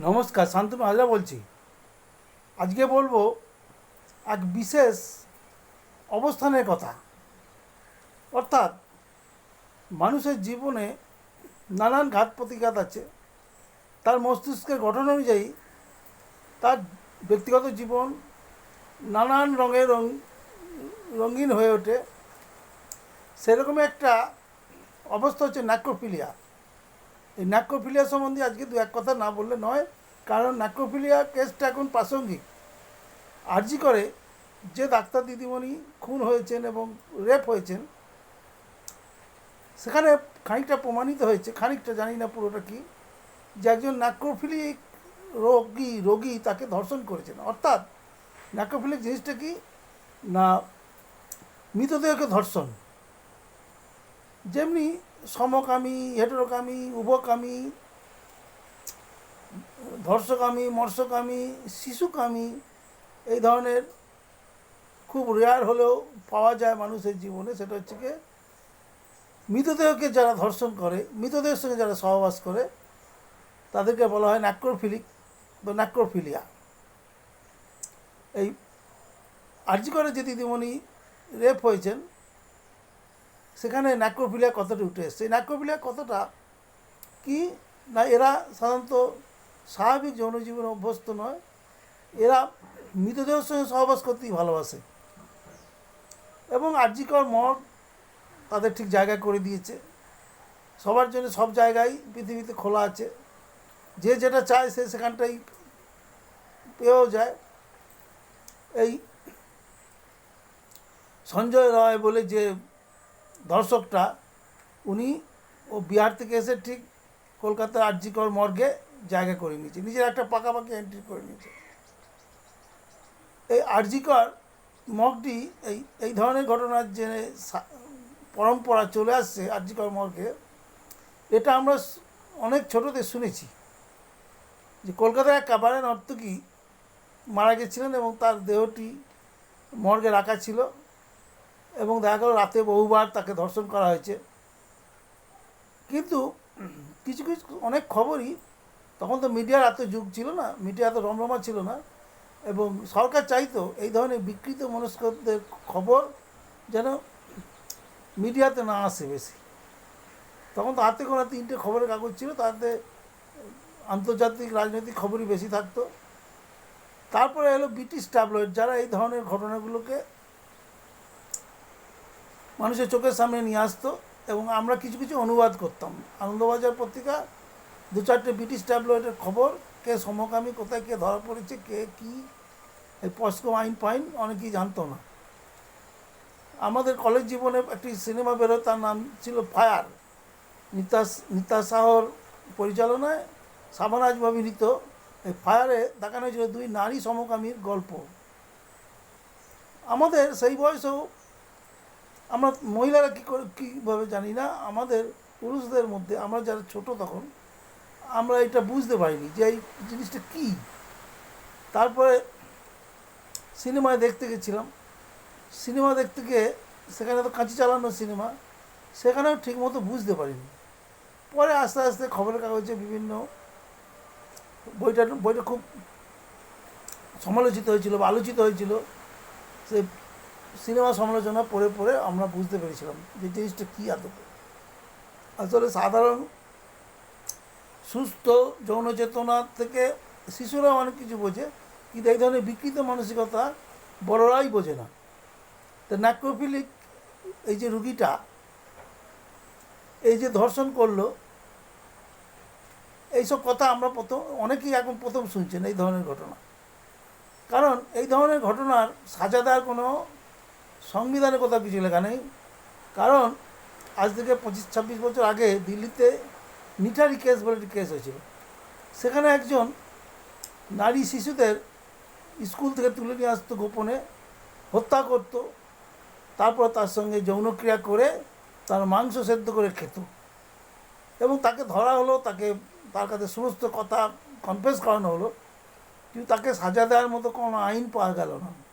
নমস্কার, শান্তনু হাজরা বলছি। আজকে বলব এক বিশেষ অবস্থানের কথা। অর্থাৎ মানুষের জীবনে নানান ঘাত প্রতিঘাত আছে। তার মস্তিষ্কের গঠন অনুযায়ী তার ব্যক্তিগত জীবন নানান রঙে রং রঙিন হয়ে ওঠে। সেরকমই একটা অবস্থা হচ্ছে ন্যাক্রোফিলিয়া। এই ন্যাক্রোফিলিয়া সম্বন্ধে আজকে দু এক কথা না বললে নয়, কারণ ন্যাক্রোফিলিয়া কেসটা এখন প্রাসঙ্গিক। আর্জি করে যে ডাক্তার দিদিমণি খুন হয়েছেন এবং রেপ হয়েছেন, সেখানে খানিকটা প্রমাণিত হয়েছে, খানিকটা জানি না পুরোটা কি, যে একজন ন্যাক্রোফিলিক রোগী রোগী তাকে ধর্ষণ করেছেন। অর্থাৎ ন্যাক্রোফিলিক জিনিসটা কি? না, মৃতদেহকে ধর্ষণ। যেমনি সমকামী, হেটেরোকামী উভকামী ধর্ষকামী, মৎস্যকামী, শিশুকামী, এই ধরনের খুব রেয়ার হলেও পাওয়া যায় মানুষের জীবনে। সেটা হচ্ছে কি মৃতদেহকে যারা ধর্ষণ করে মৃতদেহের সঙ্গে যারা সহবাস করে, তাদেরকে বলা হয় ন্যাক্রোফিলিক বা ন্যাক্রোফিলিয়া এই আর্জি করে যে দিদিমণি রেপ হয়েছেন সেখানে ন্যাক্রোফিলিয়া কতটা উঠে এসছে? এই ন্যাক্রোফিলিয়া কতটা কি? না, এরা সাধারণত স্বাভাবিক যৌন জীবনে অভ্যস্ত নয়। এরা মৃতদেহের সঙ্গে সহবাস করতেই ভালোবাসে। এবং আর্যিকর মঠ তাদের ঠিক জায়গা করে দিয়েছে। সবার জন্য সব জায়গায় পৃথিবীতে খোলা আছে। যে যেটা চায় সে সেখানটাই পেয়েও যায়। এই সঞ্জয় রায় বলে যে দর্শকটা, উনি ও বিহার থেকে এসে ঠিক কলকাতার আর্যিকর মর্গে জায়গা করে নিয়েছে। নিজের একটা পাকাপাকি এন্ট্রি করে নিয়েছে। এই আর্যিকর মগটি এই এই ধরনের ঘটনার যে পরম্পরা চলে আসছে আর্যিকর মর্গে, এটা আমরা অনেক ছোটতে শুনেছি। যে কলকাতার এক কাবারে নর্তকী মারা গেছিলেন এবং তার দেহটি মর্গে রাখা ছিল। এবং দেখা গেল রাতে বহুবার তাকে ধর্ষণ করা হয়েছে। কিন্তু কিছু কিছু অনেক খবরই, তখন তো মিডিয়ার এত যুগ ছিল না, মিডিয়া এত রমরমা ছিল না, এবং সরকার চাইতো এই ধরনের বিকৃত মনস্কদের খবর যেন মিডিয়াতে না আসে বেশি। তখন তো হাতে গোনা তিনটে খবরের কাগজ ছিল, তাতে আন্তর্জাতিক রাজনৈতিক খবরই বেশি থাকতো। তারপরে এলো ব্রিটিশ ট্যাবলয়েড যারা এই ধরনের ঘটনাগুলোকে মানুষের চোখের সামনে নিয়ে আসতো এবং আমরা কিছু কিছু অনুবাদ করতাম। আনন্দবাজার পত্রিকা, দু চারটে ব্রিটিশ ট্যাবলয়েডের খবর, কে সমকামী, কোথায় কে ধরা পড়েছে, কে কী, এই পস্কো আইন ফাইন অনেকেই জানতো না। আমাদের কলেজ জীবনে একটি সিনেমা বেরোয়, তার নাম ছিল ফায়ার। নিতাস নিতা শাহর পরিচালনায় সামারাজ অভিনীত এই ফায়ারে দেখানো হয়েছিল দুই নারী সমকামীর গল্প। আমাদের সেই বয়সেও আমরা মহিলারা কী করে, কীভাবে জানি না, আমাদের পুরুষদের মধ্যে, আমরা যারা ছোট তখন, আমরা এটা বুঝতে পারিনি যে এই জিনিসটা কী। তারপরে সিনেমায় দেখতে গেছিলাম। সিনেমা দেখতে গিয়ে সেখানে তো কাঁচি চালানো সিনেমা, সেখানেও ঠিকমতো বুঝতে পারিনি। পরে আস্তে আস্তে খবরের কাগজে বিভিন্ন বইটা বইটা খুব সমালোচিত হয়েছিল বা আলোচিত হয়েছিল। সে সিনেমা সমালোচনা পড়ে পড়ে আমরা বুঝতে পেরেছিলাম যে জিনিসটা কী আদৌ আসলে সাধারণ সুস্থ, যৌন চেতনা থেকে শিশুরা অনেক কিছু বোঝে, কিন্তু এই ধরনের বিকৃত মানসিকতা বড়রাই বোঝে না। তো ন্যাক্রোফিলিক এই যে রুগীটা, এই যে ধর্ষণ করল, এইসব কথা আমরা প্রথম, অনেকেই এখন প্রথম শুনছেন এই ধরনের ঘটনা। কারণ এই ধরনের ঘটনার সাজা দেওয়ার কোনো সংবিধানে কথা কিছু লেখা নেই। কারণ আজ থেকে পঁচিশ, ছাব্বিশ বছর আগে দিল্লিতে মিঠারি কেস বলে একটি কেস হয়েছিল সেখানে একজন নারী শিশুদের স্কুল থেকে তুলে নিয়ে আসতো গোপনে, হত্যা করতো, তারপর তার সঙ্গে যৌনক্রিয়া করে তার মাংস সেদ্ধ করে খেত। এবং তাকে ধরা হলো, তাকে তার কাছে সমস্ত কথা কনফেস করানো হলো। কিন্তু তাকে সাজা দেওয়ার মতো কোনো আইন পাওয়া গেল না।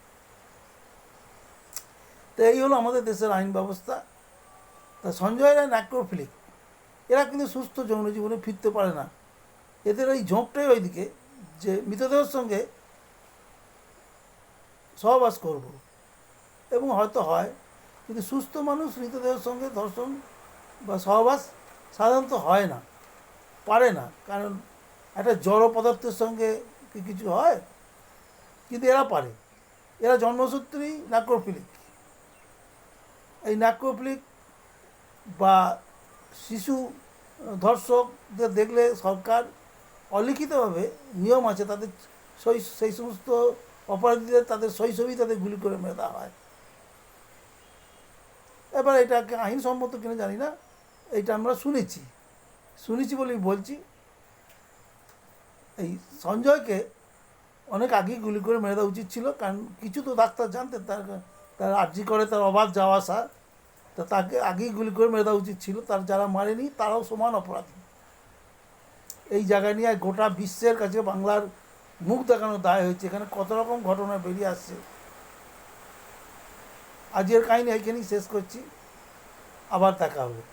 তো এই হলো আমাদের দেশের আইন ব্যবস্থা। তা সঞ্জয় রায় ন্যাক্রোফিলিক, এরা কিন্তু সুস্থ যৌন জীবনে ফিরতে পারে না। এদের ওই ঝোঁকটাই ওইদিকে যে মৃতদেহের সঙ্গে সহবাস করব। এবং হয়তো হয়, কিন্তু সুস্থ মানুষ মৃতদেহের সঙ্গে ধর্ষণ বা সহবাস সাধারণত হয় না, পারে না। কারণ একটা জড় পদার্থের সঙ্গে কি কিছু হয়? কিন্তু এরা পারে। এরা জন্মসূত্রেই নাক্রোফিলিক এই নাক্রোফিলিক বা শিশু ধর্ষকদের দেখলে সরকার অলিখিতভাবে নিয়ম আছে তাদের সেই সেই সমস্ত অপরাধীদের তাদের শৈশবই তাদের গুলি করে মেরে দেওয়া হয়। এবার এটাকে আইনসম্মত কিনা জানি না এইটা আমরা শুনেছি। শুনেছি বলেই বলছি, এই সঞ্জয়কে অনেক আগেই গুলি করে মেরে দেওয়া উচিত ছিল, কারণ কিছু তো ডাক্তার জানতেন, তার তার আর্জি করে, তার অবাধ যাওয়া আসা। তা তাকে আগেই গুলি করে মেরে দেওয়া উচিত ছিল। তার যারা মারেনি, তারাও সমান অপরাধী। এই জায়গা নিয়ে গোটা বিশ্বের কাছে বাংলার মুখ দেখানো দায় হয়েছে। এখানে কত রকম ঘটনা বেরিয়ে আসছে। আজকের কাহিনী এখানেই শেষ করছি। আবার দেখা হবে।